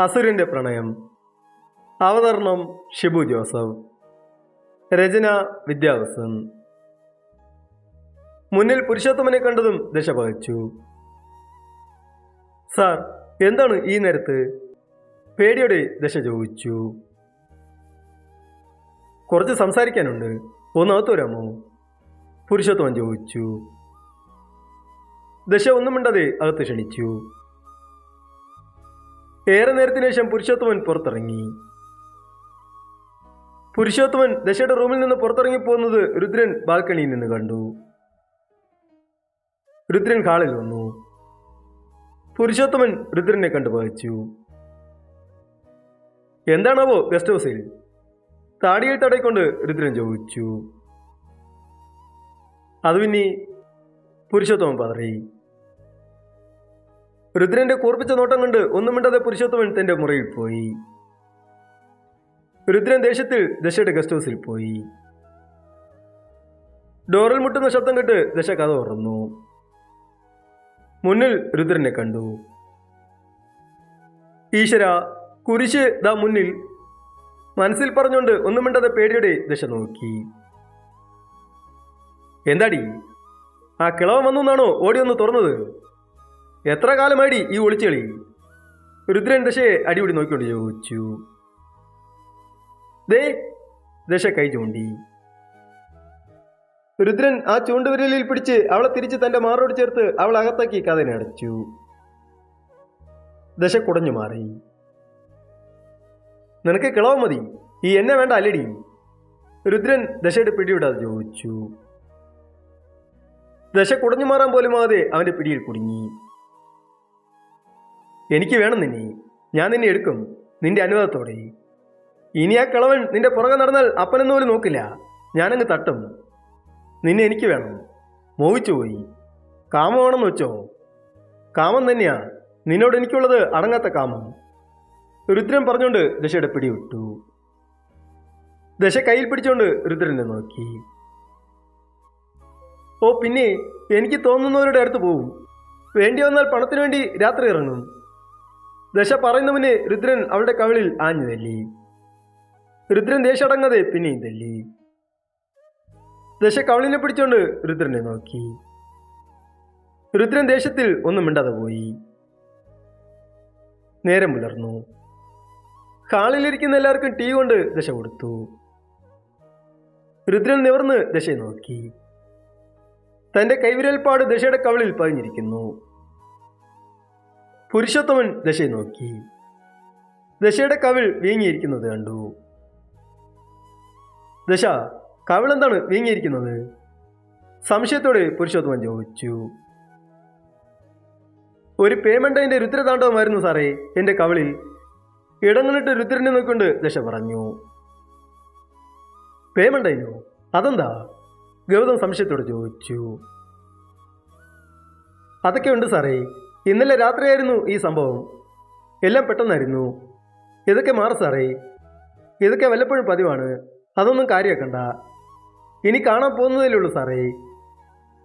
അസുരന്റെ പ്രണയം. അവതരണം ഷിബു ജോസഫ്. രചന വിദ്യാവസൻ. മുന്നിൽ പുരുഷോത്തമനെ കണ്ടതും ദശ പകച്ചു സാർ എന്താണ് ഈ നേരത്ത്? പേടിയോടെ ദശ ചോദിച്ചു. കുറച്ച് സംസാരിക്കാനുണ്ട്. ഒന്നകത്ത് വരാമോ? പുരുഷോത്തമൻ ചോദിച്ചു. ദശ ഒന്നും അകത്ത് ക്ഷണിച്ചു. ഏറെ നേരത്തിന് ശേഷം പുരുഷോത്തമൻ പുറത്തിറങ്ങി. പുരുഷോത്തമൻ ദശയുടെ റൂമിൽ നിന്ന് പുറത്തിറങ്ങി പോകുന്നത് രുദ്രൻ ബാൽക്കണിയിൽ നിന്ന് കണ്ടു. രുദ്രൻ ഹാളിൽ വന്നു. പുരുഷോത്തമൻ രുദ്രനെ കണ്ടു വഹിച്ചു എന്താണാവോ ഗസ്റ്റ് ഹൗസിൽ? താടിയിൽ തടയിക്കൊണ്ട് രുദ്രൻ ചോദിച്ചു. അത് പിന്നെ പുരുഷോത്തമൻ പതറി. രുദ്രന്റെ കൂർപ്പിച്ച നോട്ടം കണ്ട് ഒന്നും മിണ്ടാതെ പുരുഷോത്തമൻ തന്റെ മുറിയിൽ പോയി. രുദ്രൻ ദേശത്തിൽ ദശയുടെ ഗസ്റ്റ് ഹൗസിൽ പോയി. ഡോറിൽ മുട്ടുന്ന ശബ്ദം കേട്ട് ദശ കഥ തുറന്നു മുന്നിൽ രുദ്രനെ കണ്ടു. ഈശ്വര കുരിശ് ദാ മുന്നിൽ. മനസ്സിൽ പറഞ്ഞുകൊണ്ട് ഒന്നും മിണ്ടാതെ പേടിയുടെ ദശ നോക്കി. എന്താടി? ആ കിളവൻ വന്നു എന്നാണോ ഓടി ഒന്ന് തുറന്നത്? എത്ര കാലമായിടി ഈ ഒളിച്ചെളി രുദ്രൻ ദശയെ അടിപിടി നോക്കിക്കൊണ്ട് ചോദിച്ചു. ദേ ദശ കൈ ചൂണ്ടി. രുദ്രൻ ആ ചൂണ്ടുവിരലിൽ പിടിച്ച് അവളെ തിരിച്ച് തന്റെ മാറോട് ചേർത്ത് അവൾ അകത്താക്കി കഥനെ അടച്ചു. ദശ കുടഞ്ഞു മാറി. നിനക്ക് കിളവ് മതി. ഈ എന്നെ വേണ്ട അല്ലടി. രുദ്രൻ ദശയുടെ പിടിവിടാതെ ചോദിച്ചു. ദശ കുടഞ്ഞു മാറാൻ പോലും ആകാതെ അവന്റെ പിടിയിൽ കുടുങ്ങി. എനിക്ക് വേണം നിന്നെ. ഞാൻ നിന്നെ എടുക്കും. നിന്റെ അനുവാദത്തോടെ. ഇനി ആ കിളവൻ നിന്റെ പുറകെ നടന്നാൽ അപ്പനെന്ന് പോലും നോക്കില്ല. ഞാനങ്ങ് തട്ടും. നിന്നെ എനിക്ക് വേണം. മോഹിച്ചു പോയി. കാമമാണെന്ന് വെച്ചോ? കാമം തന്നെയാ. നിന്നോട് എനിക്കുള്ളത് അടങ്ങാത്ത കാമം. രുദ്രൻ പറഞ്ഞുകൊണ്ട് ദശയുടെ പിടിവിട്ടു. ദശ കയ്യിൽ പിടിച്ചുകൊണ്ട് രുദ്രനെ നോക്കി. ഓ പിന്നെ എനിക്ക് തോന്നുന്നവരുടെ അടുത്ത് പോവും. വേണ്ടി വന്നാൽ പണത്തിനു വേണ്ടി രാത്രി ഇറങ്ങും. ദശ പറയുന്നവന് രുദ്രൻ അവളുടെ കവിളിൽ ആഞ്ഞു തല്ലി. രുദ്രൻ ദേശടങ്ങാതെ പിന്നെയും തല്ലി. ദശ കവിളിനെ പിടിച്ചുകൊണ്ട് രുദ്രനെ നോക്കി. രുദ്രൻ ദേശത്തിൽ ഒന്നും മിണ്ടാതെ പോയി. നേരം പുലർന്നു. ഹാളിലിരിക്കുന്ന എല്ലാവർക്കും ടീ കൊണ്ട് ദശ കൊടുത്തു. രുദ്രൻ നിവർന്ന് ദശയെ നോക്കി. തന്റെ കൈവിരൽപ്പാട് ദശയുടെ കവളിൽ പതിഞ്ഞിരിക്കുന്നു. പുരുഷോത്തമൻ ദശയെ നോക്കി. ദശയുടെ കവിൾ വീങ്ങിയിരിക്കുന്നത് കണ്ടു. ദശ കവിളെന്താണ് വീങ്ങിയിരിക്കുന്നത്? സംശയത്തോടെ പുരുഷോത്തമൻ ചോദിച്ചു. ഒരു പേയ്മെന്റിന്റെ രുദ്രതാണ്ഡവമായിരുന്നു സാറേ എന്റെ കവിളിൽ. ഇടങ്ങളിട്ട് രുദ്രനെ നോക്കൊണ്ട് ദശ പറഞ്ഞു. പേയ്മെന്റൈനോ അതെന്താ? ഗൗതം സംശയത്തോടെ ചോദിച്ചു. അതൊക്കെ ഉണ്ട് സാറേ ഇന്നലെ രാത്രിയായിരുന്നു ഈ സംഭവം. എല്ലാം പെട്ടെന്നായിരുന്നു. ഇതൊക്കെ മാറും സാറേ. ഇതൊക്കെ വല്ലപ്പോഴും പതിവാണ്. അതൊന്നും കാര്യമാക്കണ്ട ഇനി കാണാൻ പോകുന്നതേ ഉള്ളൂ സാറേ.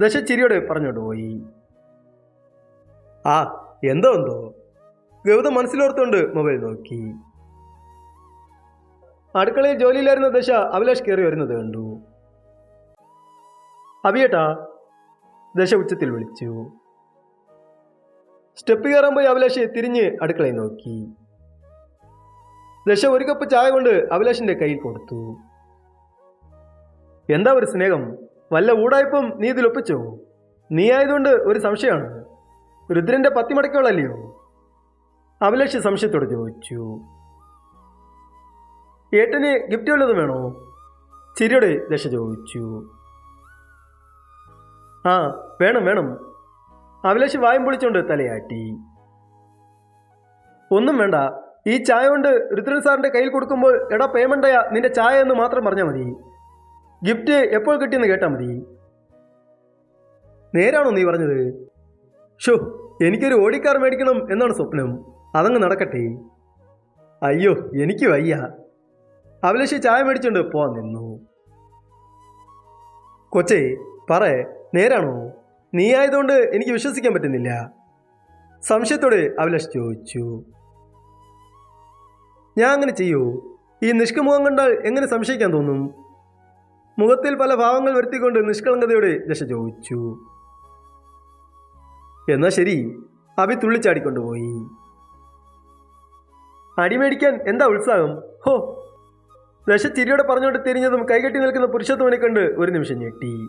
ദശ ചിരിയോടെ പറഞ്ഞോട്ട് പോയി. ആ എന്തോ എന്തോ. ഗൗതം മനസ്സിലോർത്തുകൊണ്ട് മൊബൈൽ നോക്കി. അടുക്കളയിൽ ജോലിയിലായിരുന്ന ദശ അഭിലാഷ് കയറി വരുന്നത് കണ്ടു. അഭിയേട്ടാ ദശ ഉച്ചത്തിൽ വിളിച്ചു. സ്റ്റെപ്പ് കയറാൻ പോയി അഭിലാഷ് തിരിഞ്ഞ് അടുക്കളയിൽ നോക്കി. ദശ ഒരു കപ്പ് ചായ കൊണ്ട് അഭിലാഷിന്റെ കയ്യിൽ കൊടുത്തു. എന്താ ഒരു സ്നേഹം? വല്ല ഊടായ്പം നീ ഇതിലൊപ്പിച്ചോ നീ ആയതുകൊണ്ട് ഒരു സംശയമാണ്. രുദ്രന്റെ പത്തിമടക്കുകളല്ലയോ? അഭിലാഷ് സംശയത്തോട് ചോദിച്ചു. ഏട്ടന് ഗിഫ്റ്റ് വല്ലതും വേണോ? ചിരിയുടെ ദശ ചോദിച്ചു. ആ വേണം വേണം. അഭിലാഷ് വായും പൊളിച്ചോണ്ട് തലയാട്ടി. ഒന്നും വേണ്ട. ഈ ചായ കൊണ്ട് ഋത്രൻ സാറിന്റെ കയ്യിൽ കൊടുക്കുമ്പോൾ എടാ പേയ്മെന്റയാ നിന്റെ ചായ എന്ന് മാത്രം പറഞ്ഞാൽ മതി. ഗിഫ്റ്റ് എപ്പോൾ കിട്ടിയെന്ന് കേട്ടാൽ മതി. നേരാണോ നീ പറഞ്ഞത്? ഷോ എനിക്കൊരു ഓടിക്കാർ മേടിക്കണം എന്നാണ് സ്വപ്നം. അതങ്ങ് നടക്കട്ടെ. അയ്യോ എനിക്ക് വയ്യ. അഭിലാഷ് ചായ മേടിച്ചുകൊണ്ട് പോവാൻ നിന്നു. കൊച്ചേ പറ നേരാണോ? നീ ആയതുകൊണ്ട് എനിക്ക് വിശ്വസിക്കാൻ പറ്റുന്നില്ല. സംശയത്തോടെ അഭിലാഷ് ചോദിച്ചു. ഞാൻ അങ്ങനെ ചെയ്യൂ. ഈ നിഷ്കമുഖം കണ്ടാൽ എങ്ങനെ സംശയിക്കാൻ തോന്നും? മുഖത്തിൽ പല ഭാവങ്ങൾ വരുത്തിക്കൊണ്ട് നിഷ്കളങ്കതയോടെ ദശ ചോദിച്ചു. എന്നാ ശരി. അഭി തുള്ളിച്ചാടിക്കൊണ്ടുപോയി അടിമേടിക്കാൻ എന്താ ഉത്സാഹം? ഹോ. ദശ ചിരിയോടെ പറഞ്ഞുകൊണ്ട് തിരിഞ്ഞതും കൈകെട്ടി നിൽക്കുന്ന പുരുഷത്വനെ കണ്ട് ഒരു നിമിഷം ഞെട്ടി.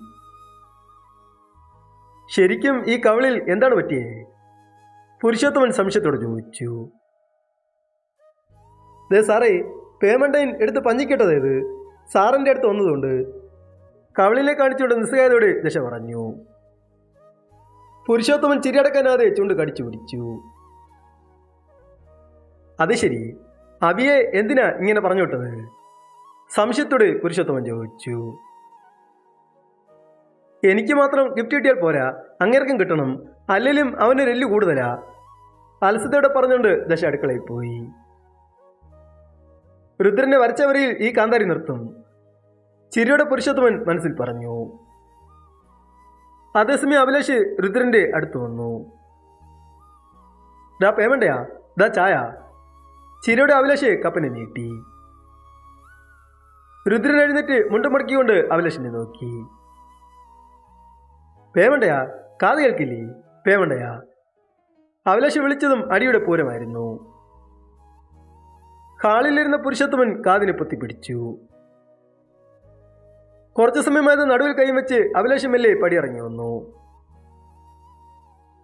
ശരിക്കും ഈ കവളിൽ എന്താണ് പറ്റിയേ? പുരുഷോത്തമൻ സംശയത്തോട് ചോദിച്ചു. ദേ സാറേ പേമണ്ടൈൻ എടുത്ത് പഞ്ഞിക്കിട്ടത് ഇത് സാറിന്റെ അടുത്ത് വന്നതുകൊണ്ട്. കവളിലെ കാണിച്ചുകൊണ്ട് നിസ്സഹായതയോട് ദശ പറഞ്ഞു. പുരുഷോത്തമൻ ചിരിയടക്കാനാതെ ചുണ്ട് കടിച്ചു പിടിച്ചു. അത് ശരി. അബിയെ എന്തിനാ ഇങ്ങനെ പറഞ്ഞു വിട്ടത് സംശയത്തോട് പുരുഷോത്തമൻ ചോദിച്ചു. എനിക്ക് മാത്രം ഗിഫ്റ്റ് കിട്ടിയാൽ പോരാ. അങ്ങേർക്കും കിട്ടണം. അല്ലെങ്കിലും അവന് എല്ല് കൂടുതലാ. അലസതയോടെ പറഞ്ഞുകൊണ്ട് ദശ അടുക്കളയിൽ പോയി. രുദ്രനെ വരച്ചവരിൽ ഈ കാന്താരി നിർത്തും. ചിരിയുടെ പുരുഷത്വൻ മനസ്സിൽ പറഞ്ഞു. അതേസമയം അഭിലാഷ് രുദ്രന്റെ അടുത്ത് വന്നു. ഡാ പേമണ്ടയാ. ദാ ചായ. ചിരിയുടെ അഭിലാഷ് കപ്പനെ നീട്ടി. രുദ്രൻ എഴുന്നേറ്റ് മുണ്ടുമടക്കിക്കൊണ്ട് അഭിലാഷിനെ നോക്കി. പേമണ്ടയാ കാത് കേൾക്കില്ലേ പേമണ്ടയാ അഭിലാഷ് വിളിച്ചതും അടിയുടെ പൂരമായിരുന്നു. ഹാളിലിരുന്ന പുരുഷത്വൻ കാതിനെ പൊത്തി പിടിച്ചു കുറച്ചു സമയമായത് നടുവിൽ കൈ വെച്ച് അഭിലാഷ് മെല്ലെ പടിയിറങ്ങി വന്നു.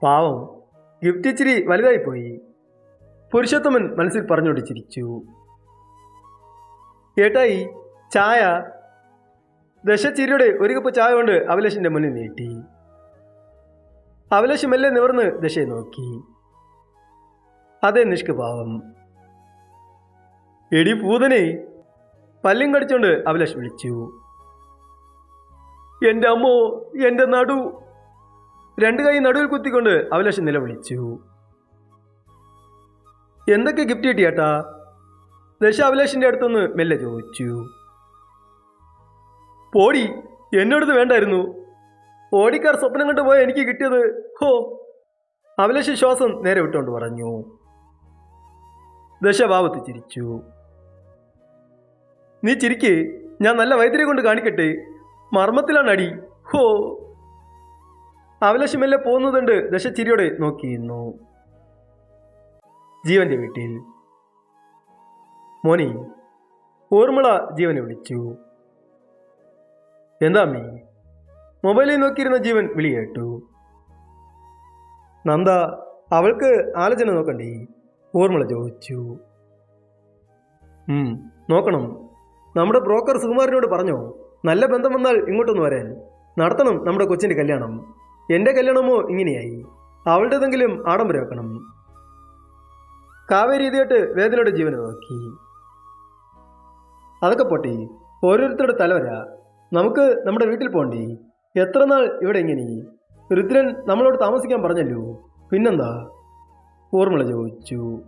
പാവം ഗിഫ്റ്റ് ഇച്ചിരി വലുതായി പോയി പുരുഷോത്തമൻ മനസ്സിൽ പറഞ്ഞുകൊണ്ട് ചിരിച്ചു. ഏട്ടായി ചായ. ദശച്ചിരിയുടെ ഒരു കപ്പ് ചായ കൊണ്ട് അഭിലാഷിന്റെ മുന്നിൽ നീട്ടി. അഭിലാഷ് മെല്ലെ നിവർന്ന് ദശയെ നോക്കി. അതെ നിഷ്കപാവം എടി പൂതനെ പല്ലും കടിച്ചോണ്ട് അഭിലാഷ് വിളിച്ചു. എന്റെ അമ്മോ എന്റെ നടു. രണ്ട് കൈ നടുവിൽ കുത്തിക്കൊണ്ട് അഭിലാഷ് നിലവിളിച്ചു എന്തൊക്കെ ഗിഫ്റ്റ് കിട്ടിയേട്ടാ? ദശ അഭിലാഷിന്റെ അടുത്തുനിന്ന് മെല്ലെ ചോദിച്ചു. പോടി എന്നോടത് വേണ്ടായിരുന്നു. ഓടിക്കാർ സ്വപ്നം കണ്ടു പോയ എനിക്ക് കിട്ടിയത്. ഹോ. അഭിലാഷ് ശ്വാസം നേരെ വിട്ടുകൊണ്ട് പറഞ്ഞു. ദശഭാവത്ത് ചിരിച്ചു. നീ ചിരിക്ക്. ഞാൻ നല്ല വൈദ്യരെ കൊണ്ട് കാണിക്കട്ടെ. മർമ്മത്തിലാണ് അടി. ഹോ. അഭിലാഷ് മെല്ലെ പോകുന്നതുണ്ട് ദശ ചിരിയോടെ നോക്കിയിരുന്നു. ജീവന്റെ വീട്ടിൽ. മോനി. ഓർമ്മള ജീവനെ വിളിച്ചു. എന്താ അമ്മി? മൊബൈലിൽ നോക്കിയിരുന്ന ജീവൻ വിളിയേട്ടു. നന്ദ അവൾക്ക് ആലോചന നോക്കണ്ടേ? ഊർമിള ചോദിച്ചു. നോക്കണം. നമ്മുടെ ബ്രോക്കർ സുകുമാരനോട് പറഞ്ഞോ? നല്ല ബന്ധം വന്നാൽ ഇങ്ങോട്ടൊന്ന് വരാൻ. നടത്തണം നമ്മുടെ കൊച്ചിന്റെ കല്യാണം. എന്റെ കല്യാണമോ ഇങ്ങനെയായി. അവളുടേതെങ്കിലും ആഡംബരമാക്കണം കാവേരി ഇതായിട്ട് വേദനയുടെ ജീവനെ നോക്കി. അതൊക്കെ പോട്ടെ ഓരോരുത്തരുടെ തലവര. നമുക്ക് നമ്മുടെ വീട്ടിൽ പോണ്ടേ? എത്ര നാൾ ഇവിടെ എങ്ങനെ ഋദ്രൻ നമ്മളോട് താമസിക്കാൻ പറഞ്ഞല്ലോ. പിന്നെന്താ? ഊർമിള ചോദിച്ചു.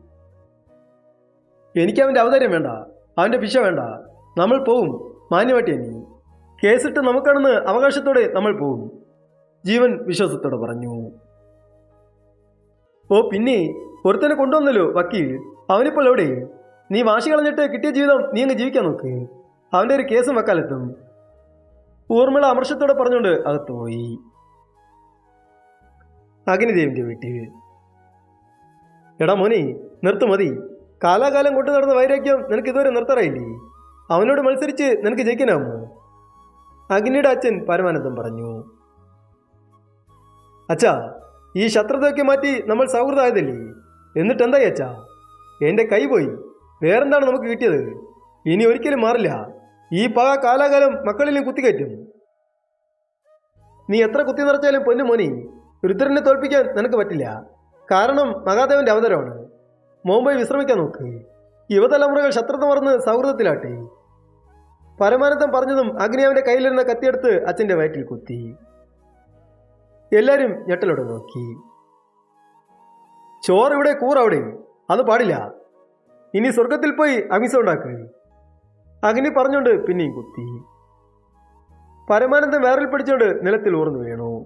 എനിക്ക് അവന്റെ അവതാരം വേണ്ട. അവന്റെ പിശ വേണ്ട. നമ്മൾ പോവും. മാന്യമായിട്ട് അനി കേസിട്ട് നമുക്കാണെന്ന് അവകാശത്തോടെ നമ്മൾ പോവും. ജീവൻ വിശ്വാസത്തോടെ പറഞ്ഞു. ഓ പിന്നെ ഒരുത്തനെ കൊണ്ടുവന്നല്ലോ വക്കീൽ. അവനിപ്പോൾ എവിടെ? നീ വാശി കളഞ്ഞിട്ട് കിട്ടിയ ജീവിതം നീ അങ്ങ് ജീവിക്കാൻ നോക്ക്. അവന്റെ ഒരു കേസും വക്കാലെത്തും. ഊർമിള അമർഷത്തോടെ പറഞ്ഞുകൊണ്ട് അകത്ത് പോയി. അഗ്നിദേവിന്റെ വീട്ടിൽ എടാ മോനി നിർത്തു മതി. കാലാകാലം കൊണ്ടു നടന്ന വൈരാഗ്യം നിനക്ക് ഇതുവരെ നിർത്തറായില്ലേ? അവനോട് മത്സരിച്ച് നിനക്ക് ജയിക്കാനാമോ അഗ്നിയുടെ അച്ഛൻ പരമാനന്ദം പറഞ്ഞു. അച്ഛാ ഈ ശത്രുതയൊക്കെ മാറ്റി നമ്മൾ സൗഹൃദമായതല്ലേ? എന്നിട്ട് എന്തായി അച്ഛാ? എന്റെ കൈ പോയി. വേറെന്താണ് നമുക്ക് കിട്ടിയത്? ഇനി ഒരിക്കലും മാറില്ല. ഈ പക കാലാകാലം മക്കളിലും കുത്തിക്കയറ്റും. നീ എത്ര കുത്തി നിറച്ചാലും പൊന്നു മോനി രുദ്രനെ തോൽപ്പിക്കാൻ നിനക്ക് പറ്റില്ല. കാരണം മഹാദേവന്റെ അവതരമാണ്. മോംബൈ വിശ്രമിക്കാൻ നോക്ക്. യുവതലമുറകൾ ശത്രുത മറന്ന് സൗഹൃദത്തിലാട്ടെ. പരമാനന്ദം പറഞ്ഞതും അഗ്നി അവന്റെ കയ്യിലിരുന്ന കത്തിയെടുത്ത് അച്ഛന്റെ വയറ്റിൽ കുത്തി. എല്ലാരും ഞെട്ടലോടെ നോക്കി. ചോറ് ഇവിടെ കൂറവിടെ അത് പാടില്ല. ഇനി സ്വർഗത്തിൽ പോയി അമിസ ഉണ്ടാക്ക്. അഗ്നി പറഞ്ഞുകൊണ്ട് പിന്നെയും കുത്തി. പരമാനന്ദം വേറിൽ പിടിച്ചോണ്ട് നിലത്തിൽ ഊർന്നു വീണു.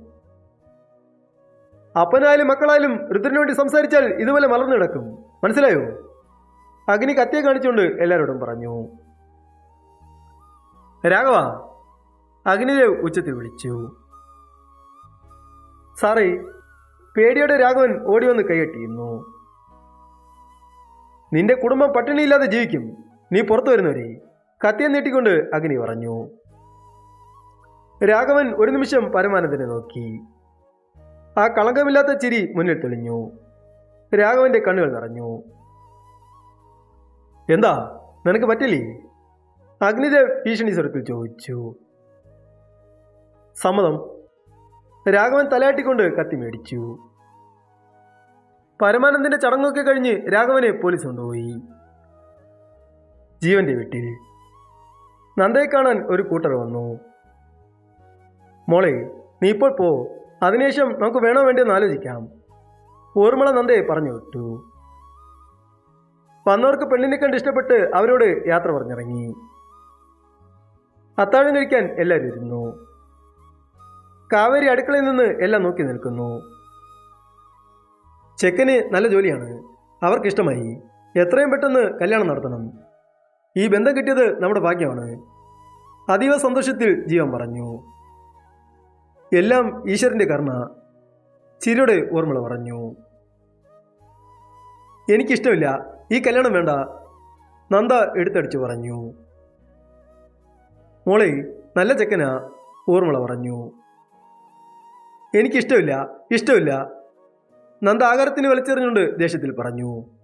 അപ്പനായാലും മക്കളായാലും രുദ്രന് വേണ്ടി സംസാരിച്ചാൽ ഇതുപോലെ മലർന്നു കിടക്കും. മനസ്സിലായോ? അഗ്നി കത്തിയെ കാണിച്ചുകൊണ്ട് എല്ലാവരോടും പറഞ്ഞു. രാഘവ അഗ്നിദേവ് ഉച്ചത്തിൽ വിളിച്ചു. സാറേ പേടിയോടെ രാഘവൻ ഓടി വന്ന് കൈകെട്ടിയിരുന്നു നിന്റെ കുടുംബം പട്ടിണിയില്ലാതെ ജീവിക്കും. നീ പുറത്തു വരുന്നവരെ. കത്തിയെ നീട്ടിക്കൊണ്ട് അഗ്നി പറഞ്ഞു. രാഘവൻ ഒരു നിമിഷം പരമാനന്ദനെ നോക്കി. ആ കളങ്കമില്ലാത്ത ചിരി മുന്നിൽ തെളിഞ്ഞു. രാഘവന്റെ കണ്ണുകൾ നിറഞ്ഞു. എന്താ? നിനക്ക് പറ്റില്ലേ? അഗ്നിദേവ് ഭീഷണി സ്വരത്തിൽ ചോദിച്ചു. സമ്മതം. രാഘവൻ തലയാട്ടിക്കൊണ്ട് കത്തി മേടിച്ചു. പരമാനന്ദന്റെ ചടങ്ങൊക്കെ കഴിഞ്ഞ് രാഘവനെ പോലീസ് കൊണ്ടുപോയി. ജീവന്റെ വീട്ടിൽ നന്ദയെ കാണാൻ ഒരു കൂട്ടർ വന്നു. മോളെ നീ ഇപ്പോൾ പോ. അതിനുശേഷം നമുക്ക് വേണോ വേണ്ടെന്ന് ആലോചിക്കാം. ഊർമിള നന്ദയെ പറഞ്ഞു വിട്ടു. വന്നവർക്ക് പെണ്ണിനെ കണ്ട് ഇഷ്ടപ്പെട്ട് അവരോട് യാത്ര പറഞ്ഞിറങ്ങി. അത്താഴം കഴിക്കാൻ എല്ലാവരും ഇരുന്നു. കാവേരി അടുക്കളയിൽ നിന്ന് എല്ലാം നോക്കി നിൽക്കുന്നു. ചെക്കന് നല്ല ജോലിയാണ്. അവർക്കിഷ്ടമായി. എത്രയും പെട്ടെന്ന് കല്യാണം നടത്തണം. ഈ ബന്ധം കിട്ടിയത് നമ്മുടെ ഭാഗ്യമാണ്. അതീവ സന്തോഷത്തിൽ ജീവൻ പറഞ്ഞു. എല്ലാം ഈശ്വരന്റെ കർണ ചിരിയുടെ ഓർമ്മകൾ പറഞ്ഞു. എനിക്കിഷ്ടമില്ല ഈ കല്യാണം വേണ്ട നന്ദ എടുത്തടിച്ചു പറഞ്ഞു. മോളെ നല്ല ചെക്കനാ ഊർമിള പറഞ്ഞു. എനിക്കിഷ്ടമില്ല ഇഷ്ടമില്ല നന്ദ ആകാരത്തിന് വലിച്ചെറിഞ്ഞുകൊണ്ട് ദേഷ്യത്തിൽ പറഞ്ഞു.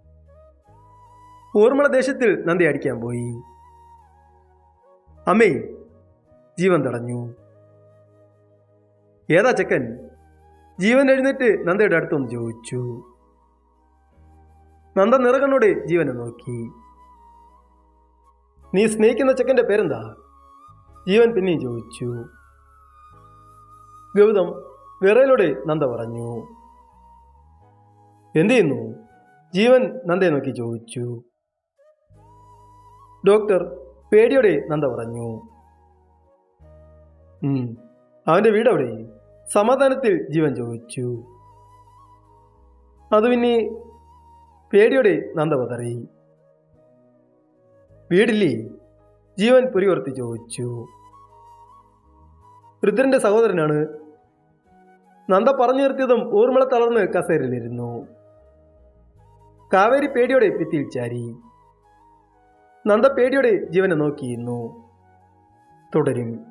ഊർമിള ദേശത്തിൽ നന്ദി അടിക്കാൻ പോയി. അമ്മേ ജീവൻ തടഞ്ഞു. ഏതാ ചെക്കൻ? ജീവൻ എഴുന്നേറ്റ് നന്ദയുടെ അടുത്തൊന്ന് ചോദിച്ചു. നന്ദ നിറകണ്ണോടെ ജീവനെ നോക്കി. നീ സ്നേഹിക്കുന്ന ചെക്കന്റെ പേരെന്താ? ജീവൻ പിന്നെയും ചോദിച്ചു. ഗൗതം വിറയിലൂടെ നന്ദ പറഞ്ഞു. എന്തു ചെയ്യുന്നു? ജീവൻ നന്ദയെ നോക്കി ചോദിച്ചു. ഡോക്ടർ പേടിയോടെ നന്ദ പറഞ്ഞു. അവന്റെ വീട് അവിടെ. സമാധാനത്തിൽ ജീവൻ ചോദിച്ചു. അത് പിന്നെ പേടിയോടെ നന്ദ പതറി. വീടില്ലേ? ജീവൻ പുരിവർത്തി ചോദിച്ചു. രുദ്രന്റെ സഹോദരനാണ്. നന്ദ പറഞ്ഞു നിർത്തിയതും ഊർമിള തളർന്ന് കസേരയിലിരുന്നു. കാവേരി പേടിയോടെ ഭിത്തിയിൽ ചാരി. നന്ദ പേടിയോടെ ജീവനെ നോക്കിയിരുന്നു. തുടരും.